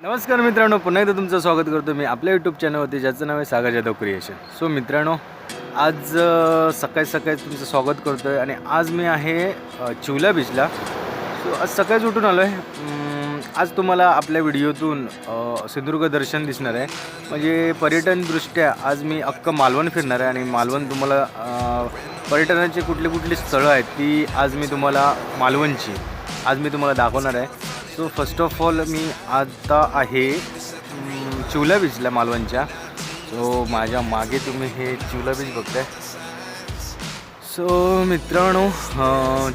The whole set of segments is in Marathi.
नमस्कार मित्रांनो पुन्हा एकदा तुमचं स्वागत करतो मी आपल्या यूट्यूब चॅनलवरती ज्याचं नाव आहे सागर जाधव क्रिएशन सो मित्रांनो आज सकाळी सकाळी तुमचं स्वागत करतो आहे आणि आज मी आहे चिवला बीचला सो आज सकाळीच उठून आलो आहे आज तुम्हाला आपल्या व्हिडिओतून सिंधुदुर्ग दर्शन दिसणार आहे. म्हणजे पर्यटनदृष्ट्या आज मी अख्खं मालवण फिरणार आहे आणि मालवण तुम्हाला पर्यटनाची कुठली कुठली स्थळं आहेत ती आज मी तुम्हाला मालवणची आज मी तुम्हाला दाखवणार आहे. सो फर्स्ट ऑफ ऑल मी आता आहे चिवला बीचला मालवणच्या. सो माझ्या मागे तुम्ही हे चिवला बीच बघताय. सो मित्रांनो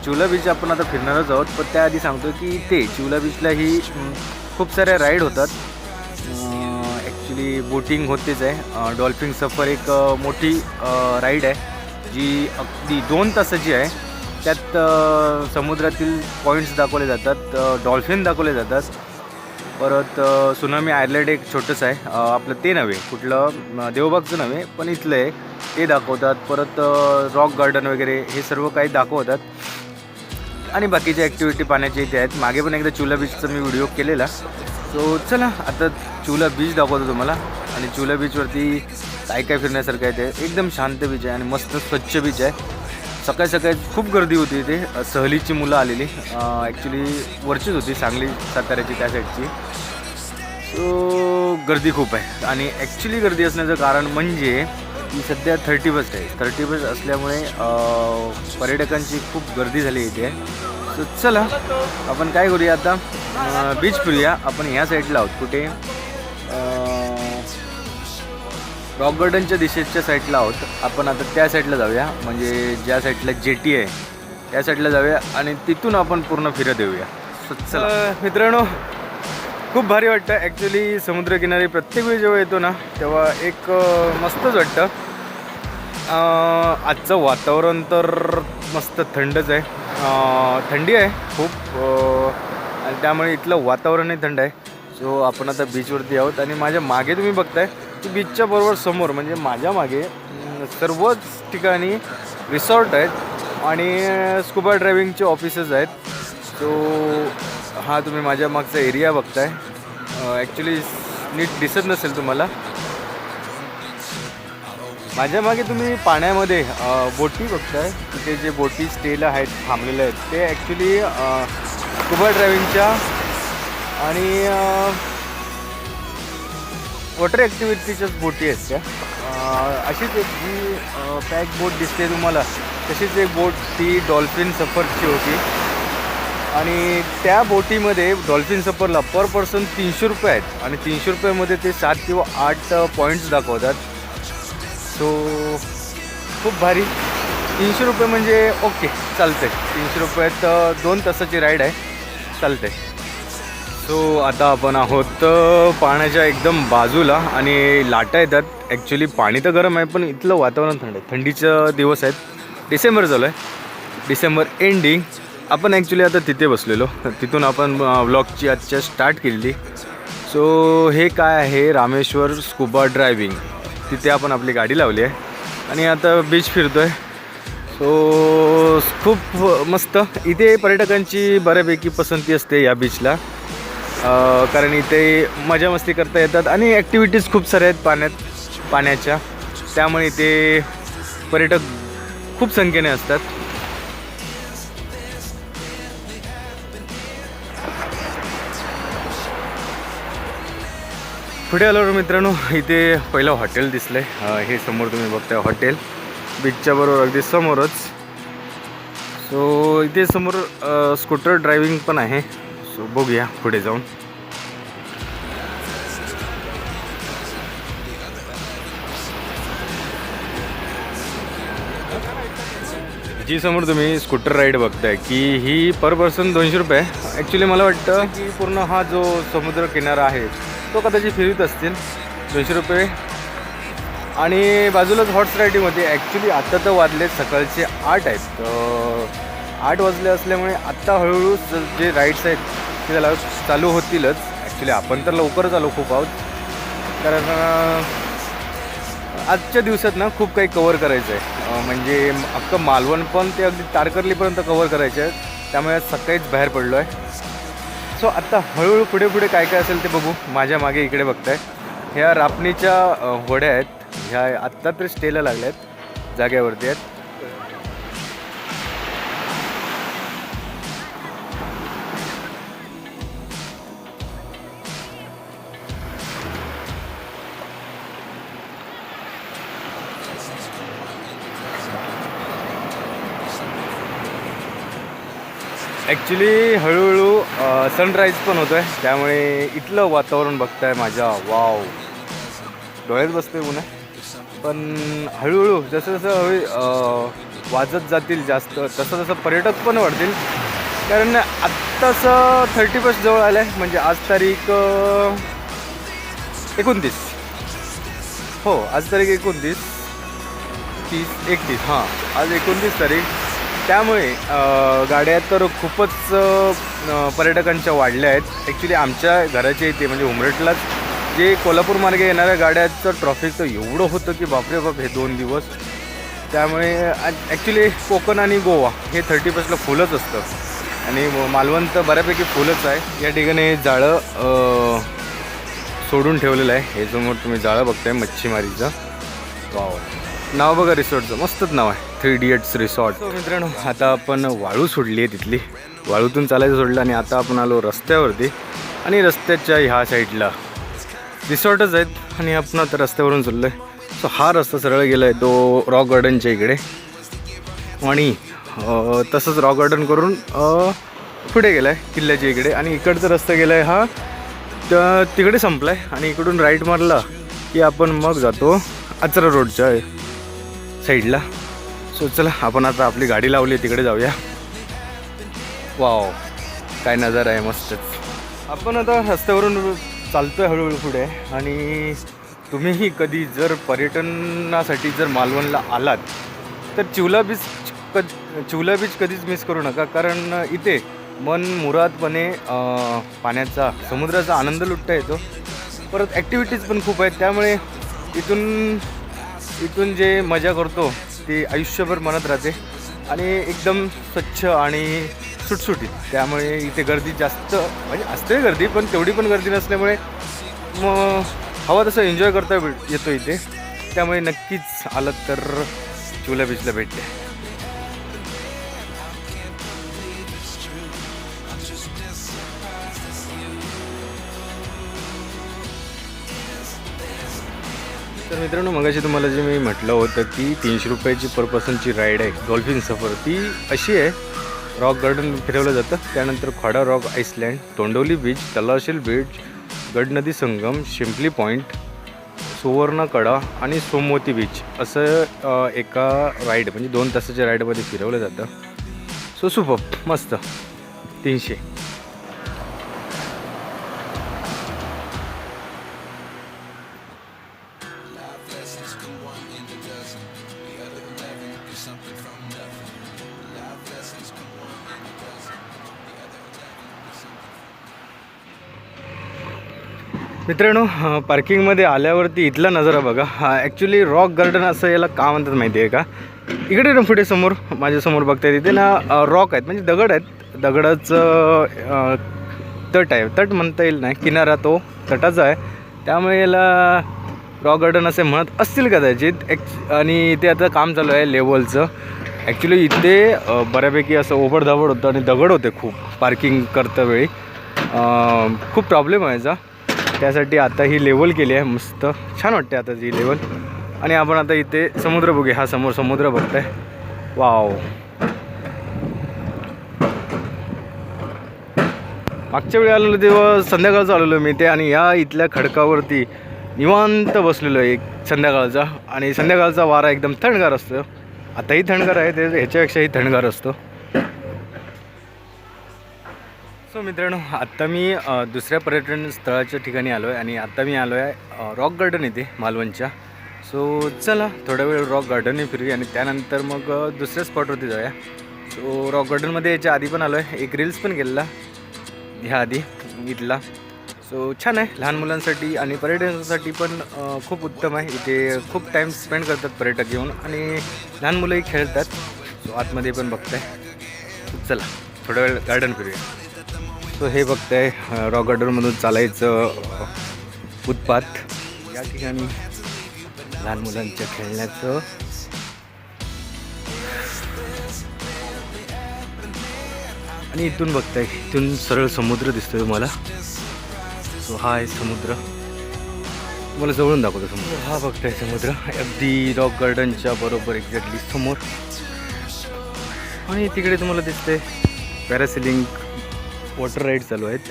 चिवला बीच आपण आता फिरणारच आहोत पण त्याआधी सांगतो की ते चिवला बीचलाही ही खूप साऱ्या राईड होतात. ॲक्च्युली बोटिंग होतेच आहे. डॉल्फिन सफर एक मोठी राईड आहे जी अगदी दोन तासाची आहे. त्यात समुद्रातील पॉईंट्स दाखवले जातात डॉल्फिन दाखवले जातात. परत सुनामी आयर्लंड एक छोटंसं आहे. आपलं ते नव्हे कुठलं देवबागचं नव्हे पण इथलं आहे ते दाखवतात. परत रॉक गार्डन वगैरे हे सर्व काही दाखवतात. आणि बाकीच्या ॲक्टिव्हिटी पाण्याच्या इथे आहेत. मागे पण एकदा चुला बीचचा मी व्हिडिओ केलेला. सो चला आता चुला बीच दाखवतो तुम्हाला. आणि चुला बीचवरती काय काय फिरण्यासारखं आहे ते. एकदम शांत बीच आहे आणि मस्त स्वच्छ बीच आहे. सकाळी सकाळी खूप गर्दी होती इथे. सहलीची मुलं आलेली. ॲक्च्युली वरचीच होती सांगली साताऱ्याची त्या साईडची सो गर्दी खूप आहे. आणि ॲक्च्युली गर्दी असण्याचं कारण म्हणजे की सध्या थर्टी फर्स्ट आहे. थर्टी फर्स्ट असल्यामुळे पर्यटकांची खूप गर्दी झाली इथे. सो चला आपण काय करूया आता? बीच फिरूया. आपण ह्या साईडला आहोत. कुठे? रॉक गार्डनच्या दिशेच्या साईडला आहोत. आपण आता त्या साईडला जाऊया. म्हणजे ज्या साईडला जेटी आहे त्या साईडला जाऊया आणि तिथून आपण पूर्ण फिरत येऊया. स्वच्छ चला. मित्रांनो खूप भारी वाटतं. ॲक्च्युली समुद्रकिनारी प्रत्येक वेळी जेव्हा येतो ना तेव्हा एक मस्तच वाटतं. आजचं वातावरण तर मस्त थंडच आहे. थंडी आहे खूप आणि त्यामुळे इथलं वातावरणही थंड आहे. सो आपण आता बीचवरती आहोत आणि माझ्या मागे तुम्ही बघताय बीचच्या बरोबर समोर म्हणजे माझ्या मागे सर्वच ठिकाणी रिसॉर्ट आहेत आणि स्कुबा ड्रायव्हिंगचे ऑफिसेस आहेत. सो हा तुम्ही माझ्या मागचा एरिया बघताय. ॲक्च्युली नीट दिसत नसेल तुम्हाला. माझ्या मागे तुम्ही पाण्यामध्ये बोटी बघताय. तिथे जे बोटी स्टेला आहेत थांबलेल्या आहेत. ते ॲक्च्युली स्कुबा ड्रायव्हिंगच्या आणि वॉटर ॲक्टिव्हिटीच्याच बोटी आहेत त्या. अशीच एक जी पॅक बोट दिसते तुम्हाला तशीच एक बोट ती डॉल्फिन सफरची होती. आणि त्या बोटीमध्ये डॉल्फिन सफरला पर पर्सन तीनशे रुपये आहेत. आणि तीनशे रुपयामध्ये ते सात किंवा आठ पॉईंट्स दाखवतात. सो खूप भारी. तीनशे रुपये म्हणजे ओके चालतंय. तीनशे रुपयात दोन तासाची राईड आहे. चालतंय. सो आता आपण आहोत पाण्याच्या एकदम बाजूला आणि लाटा येतात. ॲक्च्युली पाणी तर गरम आहे पण इथलं वातावरण थंड आहे. थंडीचं दिवस आहेत. डिसेंबर चालू आहे. डिसेंबर एंडिंग आपण ॲक्च्युली आता तिथे बसलेलो. तिथून आपण व्लॉगची आजच्या स्टार्ट केलेली. सो हे काय आहे? रामेश्वर स्कुबा ड्रायव्हिंग तिथे आपण आपली गाडी लावली आहे. आणि आता बीच फिरतो आहे सो खूप मस्त. इथे पर्यटकांची बऱ्यापैकी पसंती असते या बीचला कारण इथे मजा मस्ती करता येतात आणि ॲक्टिव्हिटीज खूप साऱ्या आहेत पाण्यात पाण्याच्या. त्यामुळे इथे पर्यटक खूप संख्येने असतात. पुढे आलो मित्रांनो इथे पहिलं हॉटेल दिसलं आहे हे समोर तुम्ही बघताय हॉटेल. बीचच्या बरोबर अगदी समोरच. सो इथे समोर स्कूटर ड्रायव्हिंग पण आहे. सो बघूया पुढे जाऊन. जी समोर तुम्ही स्कूटर राईड बघताय की ही पर पर्सन दोनशे रुपये ॲक्च्युली मला वाटतं की पूर्ण हा जो समुद्र किनारा आहे तो कदाचित फिरत असतील दोनशे रुपये. आणि बाजूलाच हॉर्स रायडिंगमध्ये ॲक्च्युली आत्ता तर वाजले सकाळचे आठ आहेत. आठ वाजले असल्यामुळे आत्ता हळूहळू जे राईड्स आहेत ते त्याला चालू होतीलच. ॲक्च्युली आपण तर लवकरच आलो खूप आहोत. कारण आजच्या दिवसात ना खूप काही कवर करायचं आहे म्हणजे अख्खं मालवण पण ते अगदी तारकर्लीपर्यंत कवर करायचे आहे त्यामुळे आज सकाळीच बाहेर पडलो आहे सो आत्ता हळूहळू पुढे पुढे काय काय असेल ते बघू. माझ्या मागे इकडे बघताय. ह्या रापणीच्या होड्या आहेत. ह्या आत्ता तर स्टेला लागल्या आहेत जाग्यावरती आहेत. ॲक्च्युली हळूहळू सनराईज पण होतो आहे त्यामुळे इथलं वातावरण बघताय माझ्या. वाव डोळ्यात बसते पुन्हा पण हळूहळू जसं जसं हवे वाजत जातील जास्त तसं तसं पर्यटक पण वाढतील. कारण आत्ताचं थर्टी फर्स्ट जवळ आलं आहे म्हणजे आज तारीख एकोणतीस. हो आज तारीख एकोणतीस. तीस एकतीस. हां आज एकोणतीस तारीख. त्यामुळे गाड्या तर खूपच पर्यटकांच्या वाढल्या आहेत. ॲक्च्युली आमच्या घराच्या इथे म्हणजे उमरटलाच जे कोल्हापूर मार्गे येणाऱ्या गाड्याचं ट्रॉफिक तर एवढं होतं की बापरे बाप हे दोन दिवस. त्यामुळे ॲक्च्युली कोकण आणि गोवा हे थर्टी फर्स्टला फुलच असतं. आणि मालवण तर बऱ्यापैकी फुलच आहे. या ठिकाणी जाळं सोडून ठेवलेलं आहे. हे समोर तुम्ही जाळं बघताय मच्छीमारीचं. वाव. नाव बघा रिसॉर्टचं. मस्तच नाव आहे. थ्री इडियट्स रिसॉर्ट so, मित्रांनो आता आपण वाळू सोडली आहे तिथली. वाळूतून चालायचं सोडलं आणि आता आपण आलो रस्त्यावरती आणि रस्त्याच्या ह्या साईडला. रिसॉर्टच आहेत आणि आपण आता रस्त्यावरून चाललो आहे सो हा रस्ता सरळ गेला आहे तो रॉक गार्डनच्या इकडे. आणि तसंच रॉक गार्डन करून पुढे गेला आहे किल्ल्याच्या इकडे. आणि इकडचा रस्ता गेला आहे हा तर तिकडे संपला आहे आणि इकडून राईट मारला की आपण मग जातो आचरा रोडच्या साईडला. सो चला आपण आता आपली गाडी लावली तिकडे जाऊया. वाव काय नजारा आहे मस्तच. आपण आता रस्त्यावरून चालतोय हळूहळू पुढे आणि तुम्हीही कधी जर पर्यटनासाठी जर मालवणला आलात तर चिवला बीच कद चिवला बीच कधीच मिस करू नका. कारण इथे मन मुरादपणे पाण्याचा समुद्राचा आनंद लुटता येतो. परत ॲक्टिव्हिटीज पण खूप आहेत. त्यामुळे इथून इथून जे मजा करतो ती आयुष्यभर मनात राहते. आणि एकदम स्वच्छ आणि सुटसुटीत. त्यामुळे इथे गर्दी जास्त म्हणजे असते गर्दी पण तेवढी पण गर्दी नसल्यामुळे मग हवा तसं एन्जॉय करता भेट येतो इथे. त्यामुळे नक्कीच आलं तर चुला बीचला भेटते तर मित्रांनो मगाशी तुम्हाला जे मी म्हटलं होतं की तीनशे रुपयाची पर पर्सनची राईड आहे डॉल्फिन सफर ती अशी आहे रॉक गार्डन फिरवलं जातं. त्यानंतर खोडा rock island Tondavali beach Talashil beach Gadnadi संगम शिंपली पॉईंट सुवर्णकडा आणि सोमवती बीच असं एका राईड म्हणजे दोन तासाच्या राईडमध्ये फिरवलं जातं. सो सुपर मस्त. तीनशे. मित्रांनो पार्किंगमध्ये आल्यावरती इथला नजारा बघा. हा ॲक्च्युली रॉक गार्डन असं याला का म्हणतात माहिती आहे का? इकडे ना पुढे समोर माझ्यासमोर बघता तिथे ना रॉक आहेत. म्हणजे दगड आहेत. दगडाचं तट आहे. तट म्हणता येईल नाही. किनारा तो तटाचा आहे. त्यामुळे याला रॉक गार्डन असे म्हणत असतील कदाचित. ॲक्च आणि इथे आता काम चालू आहे लेवलचं ॲक्च्युली इथे बऱ्यापैकी असं ओबडधाबड होतं आणि दगड होते खूप पार्किंग करता वेळी. खूप प्रॉब्लेम व्हायचा त्यासाठी आता ही लेवल केली आहे. मस्त. छान वाटते आता ही लेवल आणि आपण आता इथे समुद्र बघूया. हा समोर समुद्र बघताय. वाव मागच्या वेळी आलेलो तेव्हा संध्याकाळचं आलेलो मी ते आणि या इथल्या खडकावरती निवांत बसलेलो आहे एक संध्याकाळचा. आणि संध्याकाळचा वारा एकदम थंडगार असतो. आताही थंडगार आहे. ते ह्याच्यापेक्षाही थंडगार असतो. सो मित्रांनो आत्ता मी दुसऱ्या पर्यटन स्थळाच्या ठिकाणी आलो आहे आणि आत्ता मी आलो आहे रॉक गार्डन येथे मालवणच्या. सो चला थोडा वेळ रॉक गार्डनही फिरूया आणि त्यानंतर मग दुसऱ्या स्पॉटवरती जाऊया. सो रॉक गार्डनमध्ये याच्या आधी पण आलो आहे एक रील्स पण केलेला ह्या आधी इथला. सो छान आहे लहान मुलांसाठी आणि पर्यटनासाठी पण खूप उत्तम आहे. इथे खूप टाईम स्पेंड करतात पर्यटक येऊन आणि लहान मुलंही खेळतात. सो आतमध्ये पण बघताय. चला थोडा वेळ गार्डन फिरूया. सो हे बघताय रॉक गार्डनमधून चालायचं फुटपाथ या ठिकाणी लहान मुलांच्या खेळण्याचं. आणि इथून बघताय इथून सरळ समुद्र दिसतोय तुम्हाला. सो हा आहे समुद्र. तुम्हाला जवळून दाखवतो समुद्र. हा बघताय समुद्र. अगदी रॉक गार्डनच्या बरोबर एक्झॅक्टली समोर. आणि तिकडे तुम्हाला दिसते पॅरासिलिंग वॉटर राईड चालू आहेत.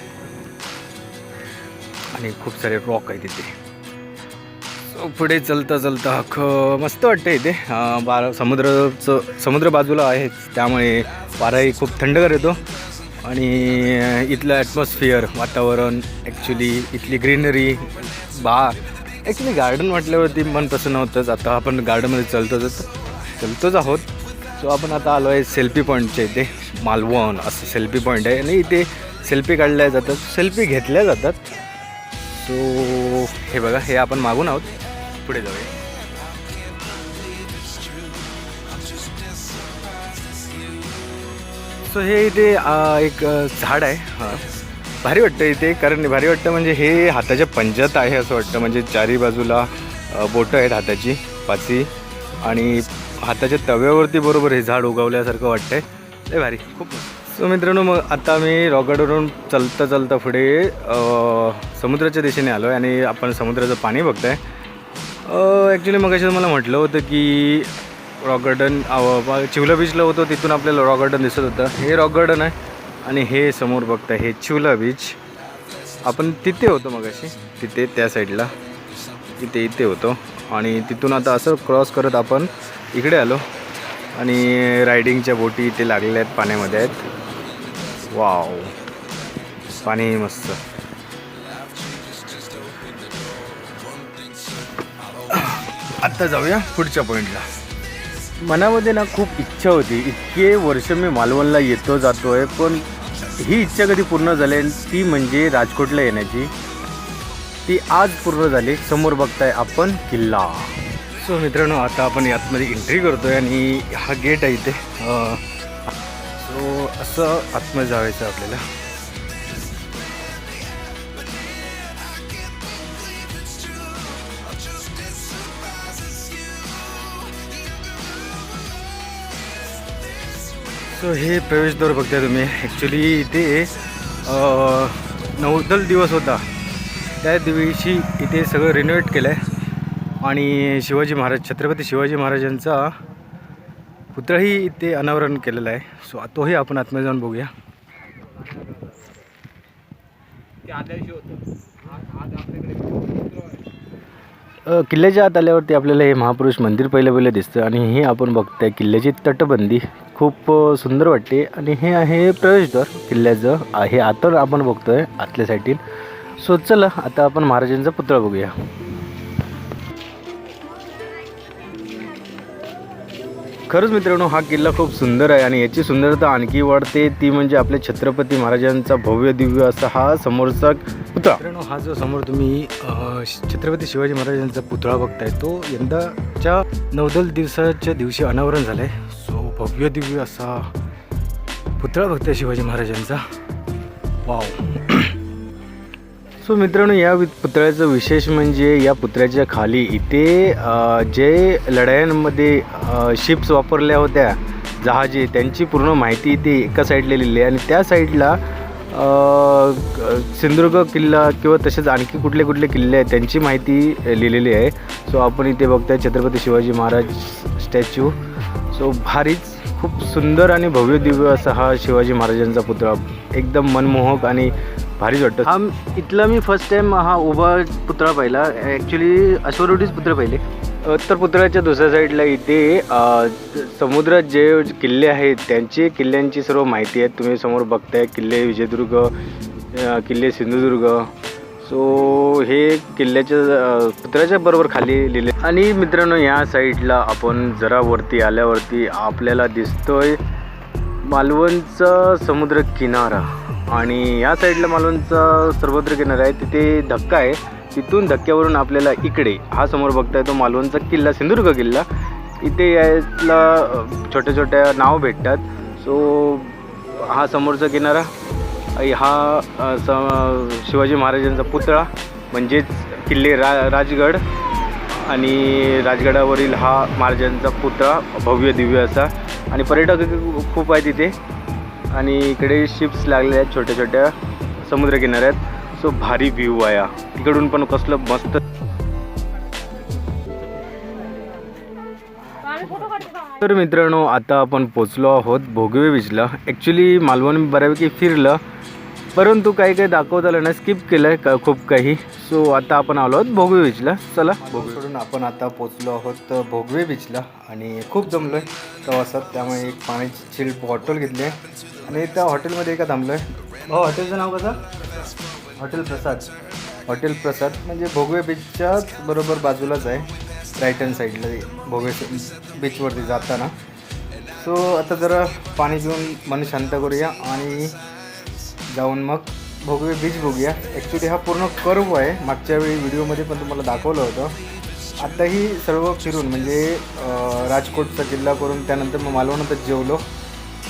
आणि खूप सारे रॉक आहेत तिथे पुढे चलता चलता ख मस्त वाटतं इथे. बारा समुद्राचं समुद्र बाजूला आहेच. त्यामुळे वाराही खूप थंडगार येतो. आणि इथलं ॲटमॉस्फिअर वातावरण ॲक्च्युली इथली ग्रीनरी बा ॲक्च्युली गार्डन म्हटल्यावरती मन प्रसन्न होतंच. आता आपण गार्डनमध्ये चलतोच चलतोच आहोत. सो आपण आता आलो आहे सेल्फी पॉईंटच्या इथे मालवण असं सेल्फी पॉईंट आहे. आणि इथे सेल्फी काढल्या जातात सेल्फी घेतल्या जातात. सो हे बघा हे आपण मागून आहोत. पुढे जाऊया. सो हे इथे एक झाड आहे. हां. भारी वाटतं इथे कारण भारी वाटतं म्हणजे हे हाताच्या पंजात आहे असं वाटतं. म्हणजे चारी बाजूला बोटं आहेत हाताची पाची आणि हाताच्या तव्यावरती बरोबर हे झाड उगवल्यासारखं वाटतंय. ते भारी खूप सो मित्रांनो मग आता मी रॉकेटवरून चलता चलता पुढे समुद्राच्या दिशेने आलो आहे आणि आपण समुद्राचं पाणी बघताय. ॲक्च्युली मग मला म्हटलं होतं की रॉक गार्डन चिवला बीचला होतो तिथून आपल्याला रॉक गार्डन दिसत होतं. हे रॉक गार्डन आहे आणि हे समोर बघताय हे चिवला बीच आपण तिथे होतो मगाशी तिथे त्या साईडला इथे इथे होतो. आणि तिथून आता असं क्रॉस करत आपण इकडे आलो. आणि रायडिंगच्या बोटी इथे लागलेल्या आहेत पाण्यामध्ये आहेत. वाव. पाणी मस्त. आत्ता जाऊया पुढच्या पॉईंटला मनामध्ये ना खूप इच्छा होती. इतके वर्ष मी मालवणला येतो जातो आहे पण ही इच्छा कधी पूर्ण झाली ती म्हणजे राजकोटला येण्याची. ती आज पूर्ण झाली. समोर बघताय आपण किल्ला. सो मित्रांनो आता आपण यातमध्ये एंट्री करतो आहे आणि हा गेट आहे इथे. सो असं आतमध्ये जावायचं आपल्याला. सो हे प्रवेशद्वार बघताय तुम्ही. ॲक्च्युली इथे नौदल दिवस होता. त्या दिवशी इथे सगळं रिनोव्हेट केलं आहे आणि शिवाजी महाराज छत्रपती शिवाजी महाराजांचा पुतळाही इथे अनावरण केलेला आहे. सो तोही आपण आतमध्ये जाऊन बघूया. किल्ल्याच्या आत आल्यावरती आपल्याला हे महापुरुष मंदिर पहिलं पहिलं दिसतं आणि हे आपण बघताय किल्ल्याची तटबंदी. खूप सुंदर वाटते. आणि हे आहे प्रवेशद्वार किल्ल्याचं. हे आता आपण बघतोय आतल्या साईडील सो चला आता आपण महाराजांचा पुतळा बघूया. खरंच मित्रांनो हा किल्ला खूप सुंदर आहे आणि याची सुंदरता आणखी वाढते. ती म्हणजे आपल्या छत्रपती महाराजांचा भव्य दिव्य असा हा समोरचा पुतळा. मित्रांनो हा जो समोर तुम्ही छत्रपती शिवाजी महाराजांचा पुतळा बघताय तो यंदाच्या नौदल दिवसाच्या दिवशी अनावरण झालाय. सो भव्य दिव्य असा पुतळा बघताय शिवाजी महाराजांचा. वाव. सो मित्रांनो या वि- पुतळ्याचं विशेष म्हणजे या पुतळ्याच्या खाली इथे जे लढायांमध्ये शिप्स वापरल्या होत्या जहाजे त्यांची पूर्ण माहिती इथे एका साईडला लिहिली आहे. आणि त्या साईडला सिंधुदुर्ग किल्ला किंवा तसेच आणखी कुठले कुठले किल्ले आहेत त्यांची माहिती लिहिलेली आहे. सो आपण इथे बघतोय छत्रपती शिवाजी महाराज स्टॅच्यू. सो भारीच खूप सुंदर आणि भव्य दिव्य असा हा शिवाजी महाराजांचा पुतळा. एकदम मनमोहक आणि भारीच वाटतं. हा इथला मी फर्स्ट टाइम हा उभा पुतळा पाहिला. ॲक्च्युली अश्वरोडीच पुतळे पाहिले. तर पुतळ्याच्या दुसऱ्या साईडला इथे समुद्रात जे किल्ले आहेत त्यांची किल्ल्यांची सर्व माहिती आहे. तुम्ही समोर बघताय किल्ले विजयदुर्ग किल्ले सिंधुदुर्ग. सो हे किल्ल्याच्या पुतळ्याच्या बरोबर खाली लिहिले. आणि मित्रांनो या साईडला आपण जरा वरती आल्यावरती आपल्याला दिसतोय मालवणचा समुद्र किनारा आणि या साईडला मालवणचा सर्वत्र किनारा आहे. तिथे धक्का आहे. तिथून धक्क्यावरून आपल्याला इकडे हा समोर बघताय तो मालवणचा किल्ला सिंधुदुर्ग किल्ला. इथे यायला छोट्या छोट्या नाव भेटतात. सो हा समोरचा किनारा हा स शिवाजी महाराजांचा पुतळा म्हणजेच किल्ले रा राजगड आणि राजगडावरील हा महाराजांचा पुतळा भव्य दिव्य असा. आणि पर्यटक खूप आहे तिथे आणि इकडे शिप्स लागलेल्या आहेत छोट्या छोट्या समुद्रकिनाऱ्यात सो भारी व्ह्यू आहे हा. तिकडून पण कसलं मस्त. तर मित्रांनो आता आपण पोचलो आहोत भोगवे बीचला ॲक्च्युली मालवण बऱ्यापैकी फिरलं. परंतु काही काही दाखवता आलं नाही. स्किप केलं आहे का खूप काही. सो आता आपण आलो आहोत भोगवे बीचला चला. भोगवे. सोडून आपण आता पोचलो आहोत भोगवे बीचला आणि खूप जमलो आहे प्रवासात. त्यामुळे एक पाण्याची चिल बॉटल घेतली आहे. आणि त्या हॉटेलमध्ये एका थांबलो आहे हो हॉटेलचं नाव कसं? हॉटेल प्रसाद. हॉटेल प्रसाद म्हणजे भोगवे बीचच्याच बरोबर बाजूलाच आहे. राईट हँड साईडला भोगवे बीचवरती जाताना. सो आता जरा पाणी पिऊन मन शांत करूया. आणि जाऊन मग भोगवे बीच बघूया. ॲक्च्युली हा पूर्ण कर्व आहे. मागच्या वेळी व्हिडिओमध्ये पण तुम्हाला दाखवलं होतं. आत्ताही सर्व फिरून म्हणजे राजकोटचा किल्ला करून त्यानंतर मग मालवणातच जेवलो.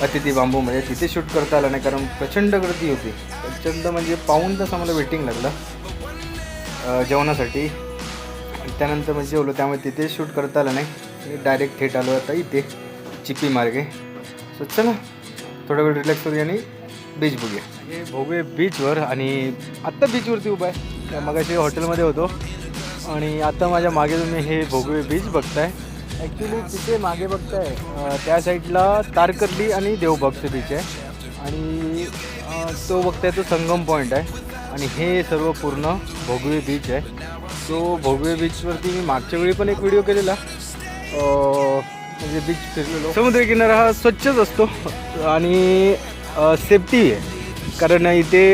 अतिथी बांबूमध्ये म्हणजे तिथे शूट करता आलं नाही कारण प्रचंड गर्दी होती. प्रचंड म्हणजे पाऊन तास आम्हाला वेटिंग लागलं जेवणासाठी. त्यानंतर मग जेवलो त्यामुळे तिथे शूट करता आलं नाही. डायरेक्ट थेट आलो आता इथे चिपी मार्गे. सो चला थोडा वेळ रिलॅक्स करूया आणि बीच बघूया. हे भोगवे बीचवर आणि आत्ता बीचवरती उभा आहे. मग हॉटेलमध्ये होतो. आणि आता माझ्या मागे तुम्ही हे भोगवे बीच बघताय. ॲक्च्युली तिथे मागे बघताय त्या साईडला तारकर्ली आणि देवबागचं बीच आहे. आणि तो बघताय तो संगम पॉईंट आहे. आणि हे सर्व पूर्ण भोगवे बीच आहे. सो भोगवे बीचवरती मी मागच्या वेळी पण एक व्हिडिओ केलेला. म्हणजे बीच फिरलेलो. समुद्रकिनारा हा स्वच्छच असतो. आणि सेफ्टी आहे. कारण इथे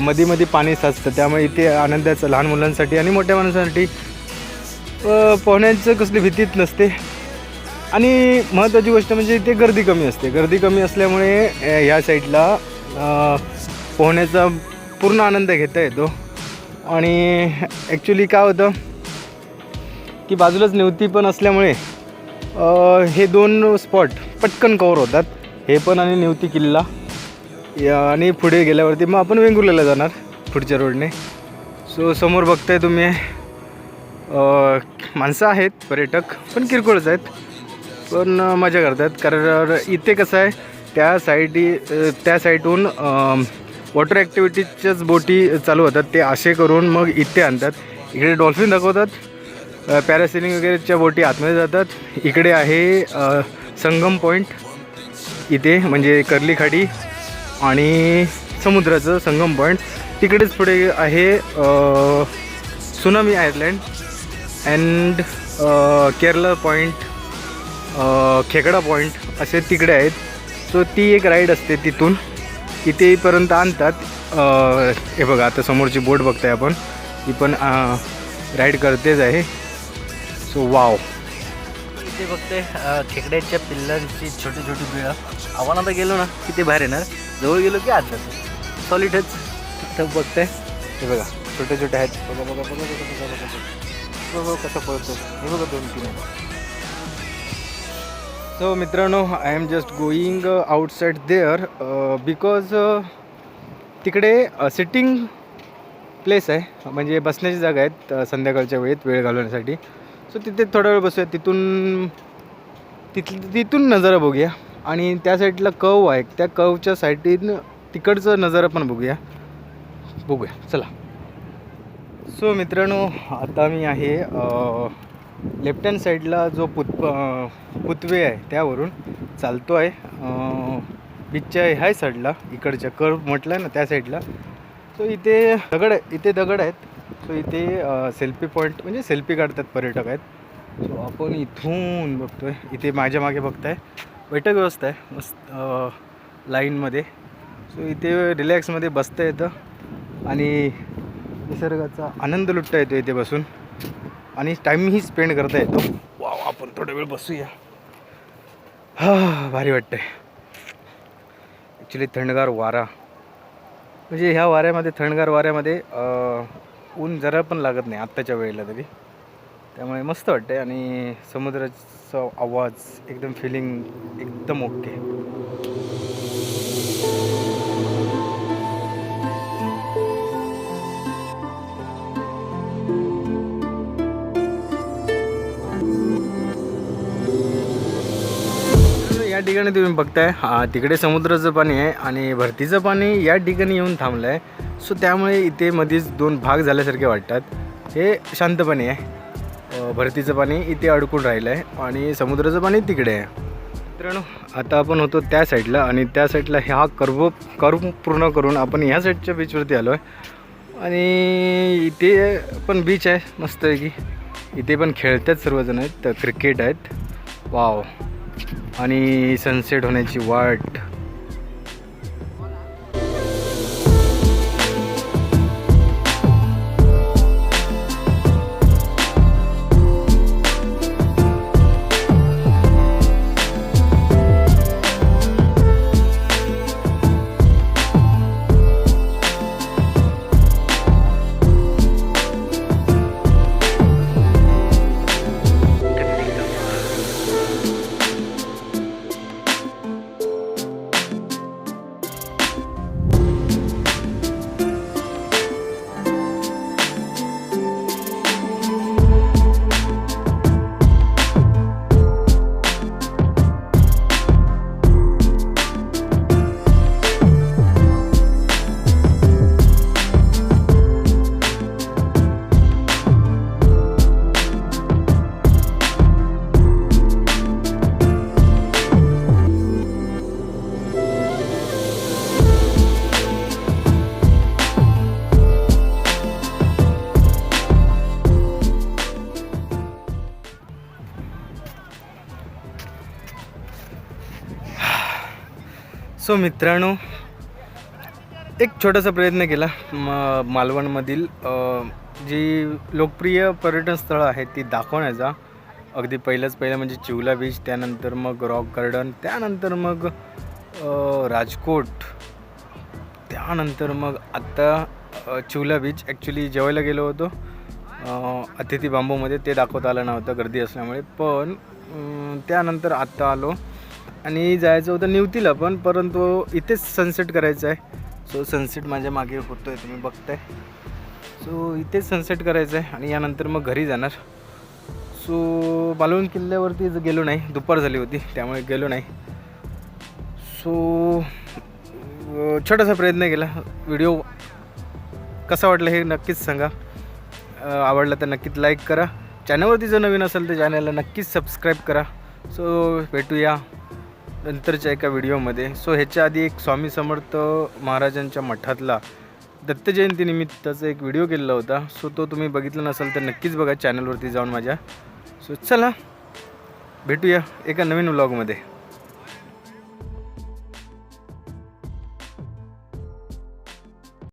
मध्ये मध्ये पाणी साचतं. त्यामुळे इथे आनंदाचं लहान मुलांसाठी आणि मोठ्या माणसांसाठी पोहण्याचं कसली भीतीच नसते. आणि महत्त्वाची गोष्ट म्हणजे इथे गर्दी कमी असते. गर्दी कमी असल्यामुळे ह्या साईडला पोहण्याचा पूर्ण आनंद घेता येतो. आणि ॲक्च्युली काय होतं की बाजूलाच नेवती पण असल्यामुळे हे दोन स्पॉट पटकन कवर होतात. हे पण आणि नेवती किल्ला. या आणि पुढे गेल्यावरती मग आपण वेंगुर्ल्याला जाणार पुढच्या रोडने. सो समोर बघताय तुम्ही माणसं आहेत पर्यटक पण किरकोळच आहेत. पण मजा करतात कारण इथे कसं आहे त्या साईडी त्या साईडहून वॉटर ॲक्टिव्हिटीजच्याच बोटी चालू होतात ते असे करून मग इथे आणतात. इकडे डॉल्फिन दाखवतात पॅरासिलिंग वगैरेच्या बोटी आतमध्ये जातात. इकडे आहे संगम पॉईंट इथे म्हणजे कर्ली खाडी आणि समुद्राचं संगम पॉईंट तिकडेच पुढे आहे tsunami island and Kerala point Khekda point असे तिकडे आहेत. सो ती एक राईड असते तिथून. इथेपर्यंत आणतात. हे बघा आता समोरची बोट बघताय आपण. ती पण राईड करतेच आहे. सो वाव इथे बघते खेकड्याच्या पिल्लांची छोटी छोटी बिळं. आपण आता गेलो ना किती बाहेर येणार. जवळ गेलो की आत सॉलिडच तर बघताय हे बघा छोटे छोटे आहेत. बघा बघा बघा बघा बघा बघा बघा. बघा कसं पळतो हे बघा दोन तीन सो मित्रांनो I am just going outside there because तिकडे सिटिंग प्लेस आहे. म्हणजे बसण्याची जागा आहेत अ, संध्याकाळच्या वेळेत वेळ घालवण्यासाठी. सो तिथे थोडा वेळ बसूया. तिथून तिथ तिथून नजारा बघूया. आणि त्या साईडला कव आहे. त्या कवच्या साईडीन तिकडचं नजारा पण बघूया. बघूया. चला. सो मित्रांनो आता मी आहे लेफ्ट हँड साईडला जो पुत पुतवे आहे त्यावरून चालतो आहे. बीचच्या ह्या साईडला इकडच्या कर्व म्हटलं ना त्या साईडला सो इथे दगड आहे इथे दगड आहेत. सो इथे सेल्फी पॉईंट म्हणजे सेल्फी काढतात पर्यटक आहेत. सो आपण इथून बघतोय. इथे माझ्या मागे बघताय. बैठक व्यवस्था आहे मस्त लाईनमध्ये. सो इथे रिलॅक्समध्ये बसता येतं आणि निसर्गाचा आनंद लुटता येतो इथे बसून. आणि टाईमही स्पेंड करता येतो. वा आपण थोडा वेळ बसूया. हा भारी वाटतंय. ॲक्च्युली थंडगार वारा. म्हणजे ह्या वाऱ्यामध्ये थंडगार वाऱ्यामध्ये ऊन जरा पण लागत नाही आत्ताच्या वेळेला तरी. त्यामुळे मस्त वाटते आणि समुद्राचा आवाज एकदम फिलिंग एकदम ओके या ठिकाणी तुम्ही बघताय हा, तिकडे समुद्राचं पाणी आहे आणि भरतीचं पाणी या ठिकाणी येऊन थांबलं आहे सो त्यामुळे इथे मध्येच दोन भाग झाल्यासारखे वाटतात. हे शांत पाणी आहे. भरतीचं पाणी इथे अडकून राहिलं आहे आणि समुद्राचं पाणी तिकडे आहे. मित्रांनो आता आपण होतो त्या साईडला आणि त्या साईडला हा कर्व कर्व पूर्ण करून आपण ह्या साईडच्या बीचवरती आलो आहे आणि इथे पण बीच आहे मस्त आहे की. इथे पण खेळतात सर्वजण आहेत क्रिकेट आहेत. वाव आणि सनसेट होण्याची वाट. सो मित्रांनो एक छोटासा प्रयत्न केला. म मालवणमधील जी लोकप्रिय पर्यटन स्थळं आहेत ती दाखवण्याचा. अगदी पहिलंच पहिलं म्हणजे चिवला बीच त्यानंतर मग रॉक गार्डन त्यानंतर मग राजकोट त्यानंतर मग आत्ता चिवला बीच ॲक्च्युली जेवायला गेलो होतो. अतिथी बांबूमध्ये ते दाखवता आलं नव्हतं गर्दी असल्यामुळे. पण त्यानंतर आत्ता आलो. आणि जायचं होतं निवतीला पण परंतु इथेच सनसेट करायचं आहे. सो सनसेट माझ्या मागे होतो आहे तुम्ही बघताय. सो इथेच सनसेट करायचं आहे आणि यानंतर मग घरी जाणार. सो बालवण किल्ल्यावरती गेलो नाही. दुपार झाली होती त्यामुळे गेलो नाही. सो छोटासा प्रयत्न केला. व्हिडिओ कसा वाटला हे नक्कीच सांगा. आवडला तर नक्कीच लाईक करा. चॅनलवरती जर नवीन असेल तर चॅनलला नक्कीच सबस्क्राईब करा. सो भेटूया. नंतरच्या एका व्हिडिओमध्ये सो ह्याच्या आधी एक स्वामी समर्थ महाराजांच्या मठातला दत्त जयंतीनिमित्ताचा एक व्हिडिओ केलेला होता. सो तो तुम्ही बघितला नसाल तर नक्कीच बघा चॅनलवरती जाऊन माझ्या. सो चला भेटूया एका नवीन व्लॉगमध्ये